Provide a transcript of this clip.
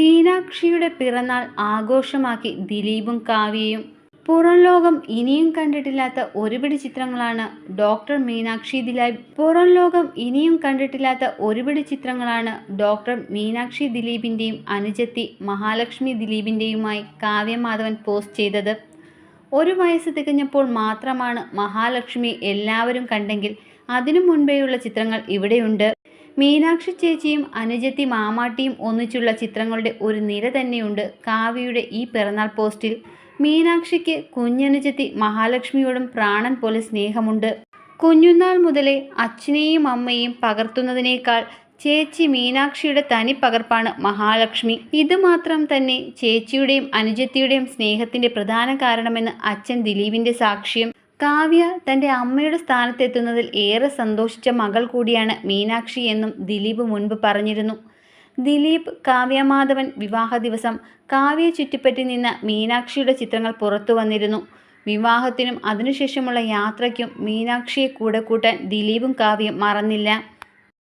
മീനാക്ഷിയുടെ പിറന്നാൾ ആഘോഷമാക്കി ദിലീപും കാവ്യയും. പുറം ലോകം ഇനിയും കണ്ടിട്ടില്ലാത്ത ഒരുപിടി ചിത്രങ്ങളാണ് ഡോക്ടർ മീനാക്ഷി ദിലീപ്. പുറം ലോകം ഇനിയും കണ്ടിട്ടില്ലാത്ത ഒരുപിടി ചിത്രങ്ങളാണ് ഡോക്ടർ മീനാക്ഷി ദിലീപിന്റെയും അനുജത്തി മഹാലക്ഷ്മി ദിലീപിന്റെയുമായി കാവ്യമാധവൻ പോസ്റ്റ് ചെയ്തത്. ഒരു വയസ്സ് തികഞ്ഞപ്പോൾ മാത്രമാണ് മഹാലക്ഷ്മി എല്ലാവരും കണ്ടെങ്കിൽ അതിനു മുൻപേയുള്ള ചിത്രങ്ങൾ ഇവിടെയുണ്ട്. മീനാക്ഷി ചേച്ചിയും അനുജത്തി മാമാട്ടിയും ഒന്നിച്ചുള്ള ചിത്രങ്ങളുടെ ഒരു നിര തന്നെയുണ്ട് കാവ്യയുടെ ഈ പിറന്നാൾ പോസ്റ്റിൽ. മീനാക്ഷിക്ക് കുഞ്ഞനുജത്തി മഹാലക്ഷ്മിയോടും പ്രാണൻ പോലെ സ്നേഹമുണ്ട്. കുഞ്ഞുനാൾ മുതലേ അച്ഛനെയും അമ്മയെയും പകർത്തുന്നതിനേക്കാൾ ചേച്ചി മീനാക്ഷിയുടെ തനി പകർപ്പാണ് മഹാലക്ഷ്മി. ഇത് മാത്രം തന്നെ ചേച്ചിയുടെയും അനുജത്തിയുടെയും സ്നേഹത്തിന്റെ പ്രധാന കാരണമെന്ന് അച്ഛൻ ദിലീപിന്റെ സാക്ഷ്യം. കാവ്യ തന്റെ അമ്മയുടെ സ്ഥാനത്തെത്തുന്നതിൽ ഏറെ സന്തോഷിച്ച മകൾ കൂടിയാണ് മീനാക്ഷി എന്നും ദിലീപ് മുൻപ് പറഞ്ഞിരുന്നു. ദിലീപ് കാവ്യമാധവൻ വിവാഹ ദിവസം കാവ്യ ചുറ്റിപ്പറ്റി നിന്ന മീനാക്ഷിയുടെ ചിത്രങ്ങൾ പുറത്തു വന്നിരുന്നു. വിവാഹത്തിനും അതിനുശേഷമുള്ള യാത്രയ്ക്കും മീനാക്ഷിയെ കൂടെ കൂട്ടാൻ ദിലീപും കാവ്യം മറന്നില്ല.